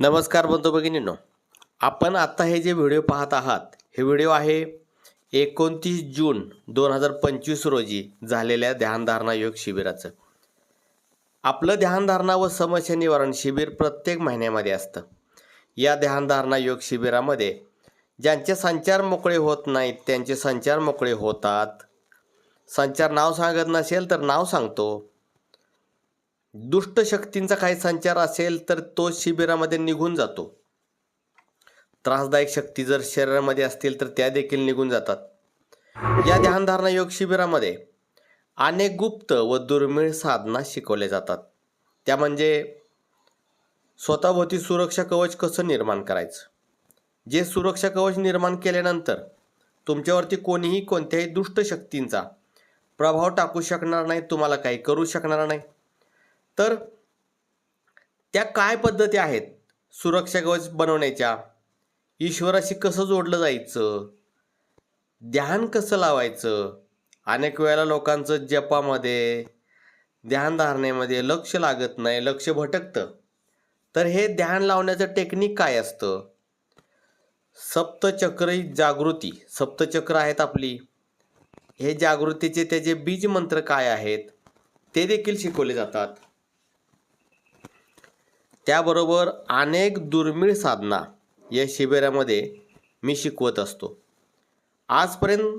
नमस्कार बंधू भगिनींनो. आपण आत्ता हे जे व्हिडिओ पाहत आहात हे व्हिडिओ आहे एकोणतीस जून दोन हजार पंचवीस रोजी झालेल्या ध्यानधारणा योग शिबिराचं. आपलं ध्यानधारणा व समस्या निवारण शिबिर प्रत्येक महिन्यामध्ये असतं. या ध्यानधारणा योग शिबिरामध्ये ज्यांचे संचार मोकळे होत नाहीत त्यांचे संचार मोकळे होतात. संचार नाव सांगत नसेल तर नाव सांगतो. दुष्ट शक्तींचा काही संचार असेल तर तो शिबिरामध्ये निघून जातो. त्रासदायक शक्ती जर शरीरामध्ये असतील तर त्या देखील निघून जातात. या ध्यानधारणा योग शिबिरामध्ये अनेक गुप्त व दुर्मिळ साधना शिकवल्या जातात. त्या म्हणजे स्वतःभोवती सुरक्षा कवच कसं निर्माण करायचं? जे सुरक्षा कवच निर्माण केल्यानंतर तुमच्यावरती कोणीही कोणत्याही दुष्ट शक्तींचा प्रभाव टाकू शकणार नाही तुम्हाला काही करू शकणार नाही. तर त्या काय पद्धती आहेत? सुरक्षा कवच बनवण्याच्या? ईश्वराशी कसं जोडलं जायचं? ध्यान कसं लावायचं? अनेक वेळेला लोकांचं जपामध्ये ध्यानधारणेमध्ये लक्ष लागत नाही लक्ष भटकतं. तर हे ध्यान लावण्याचं टेक्निक काय असतं? सप्तचक्र जागृती. सप्तचक्र आहेत आपली. हे जागृतीचे त्याचे बीज मंत्र काय आहेत ते देखील शिकवले जातात. त्याबरोबर अनेक दुर्मिळ साधना या शिबिरामध्ये मी शिकवत असतो. आजपर्यंत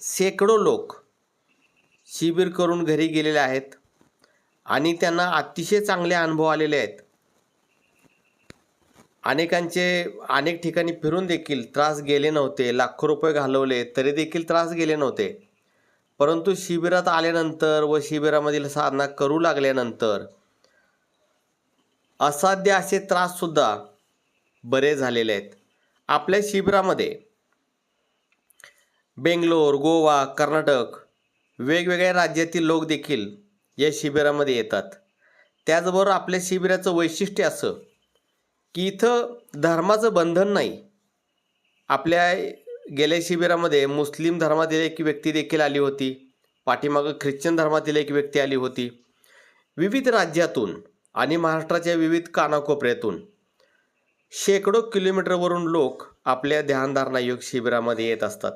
शेकडो लोक शिबिर करून घरी गेलेले आहेत आणि त्यांना अतिशय चांगले अनुभव आलेले आहेत. अनेकांचे अनेक ठिकाणी फिरून देखील त्रास गेले नव्हते लाखो रुपये घालवले तरी देखील त्रास गेले नव्हते. परंतु शिबिरात आल्यानंतर व शिबिरामधील साधना करू लागल्यानंतर असाध्य असे त्राससुद्धा बरे झालेले आहेत. आपल्या शिबिरामध्ये बेंगलोर गोवा कर्नाटक वेगवेगळ्या राज्यातील लोक देखील या शिबिरामध्ये येतात. त्याचबरोबर आपल्या शिबिराचं वैशिष्ट्य असं की इथं धर्माचं बंधन नाही. आपल्या गेल्या शिबिरामध्ये मुस्लिम धर्मातील एक व्यक्ती देखील आली होती. पाठीमागं ख्रिश्चन धर्मातील एक व्यक्ती आली होती. विविध राज्यातून आणि महाराष्ट्राच्या विविध कानाकोपऱ्यातून शेकडो किलोमीटरवरून लोक आपल्या ध्यानधारणा योग शिबिरामध्ये येत असतात.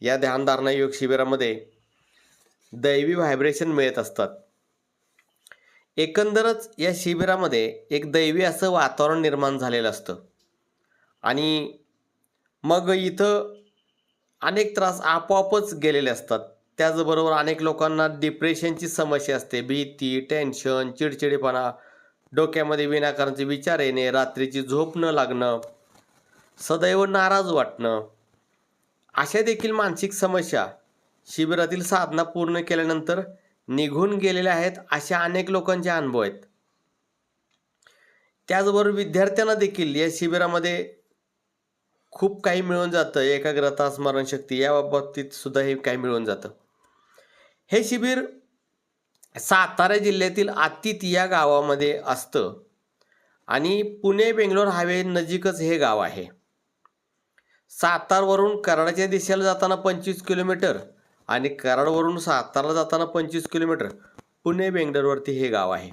या ध्यानधारणा योग शिबिरामध्ये दैवी व्हायब्रेशन मिळत असतात. एकंदरच या शिबिरामध्ये एक दैवी असं वातावरण निर्माण झालेलं असतं. आणि मग इथं अनेक त्रास आपोआपच गेलेले असतात. त्याचबरोबर अनेक लोकांना डिप्रेशनची समस्या असते. भीती टेन्शन चिडचिडेपणा डोक्यामध्ये विनाकारांचे विचार येणे रात्रीची झोप न लागणं सदैव नाराज वाटणं अशा देखील मानसिक समस्या शिबिरातील साधना पूर्ण केल्यानंतर निघून गेलेल्या आहेत अशा अनेक लोकांचे अनुभव आहेत. त्याचबरोबर विद्यार्थ्यांना देखील या शिबिरामध्ये खूप काही मिळून जातं. एकाग्रता स्मरणशक्ती या बाबतीत सुद्धा हे काही मिळून जातं. हे शिबिर सातारा जिल्ह्यातील आतीत या गावामध्ये असतं. आणि पुणे बेंगलोर हायवे नजीकच हे गाव आहे. सातारवरून कराडच्या दिशेला जाताना पंचवीस किलोमीटर आणि कराडवरून सातारला जाताना पंचवीस किलोमीटर पुणे बेंगलोरवरती हे गाव आहे.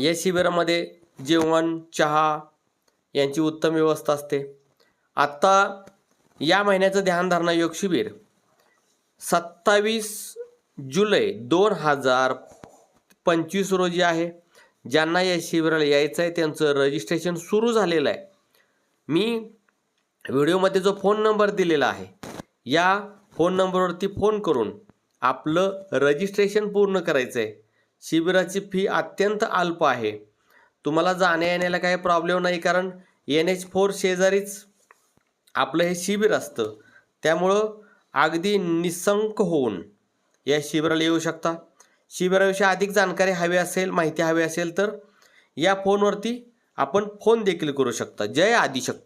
या शिबिरामध्ये जेवण चहा यांची उत्तम व्यवस्था असते. आत्ता या महिन्याचं ध्यानधारणा योग शिबिर सत्तावीस जुलै दोन हजार पंचवीस रोजी आहे. ज्यांना या शिबिराला यायचं आहे त्यांचं रजिस्ट्रेशन सुरू झालेलं आहे. मी व्हिडिओमध्ये जो फोन नंबर दिलेला आहे या फोन नंबरवरती फोन करून आपलं रजिस्ट्रेशन पूर्ण करायचं आहे. शिबिराची फी अत्यंत अल्प आहे. तुम्हाला जाण्या येण्याला काही प्रॉब्लेम नाही कारण एन एच फोर शेजारीच आपलं हे शिबिर असतं. त्यामुळं अगदी निसंक होऊन या शिबिराला येऊ शकता. शिबिराविषयी अधिक जानकारी हवी असेल माहिती हवी असेल तर या फोनवरती आपण फोन देखील करू शकता. जय आदिशक्ती.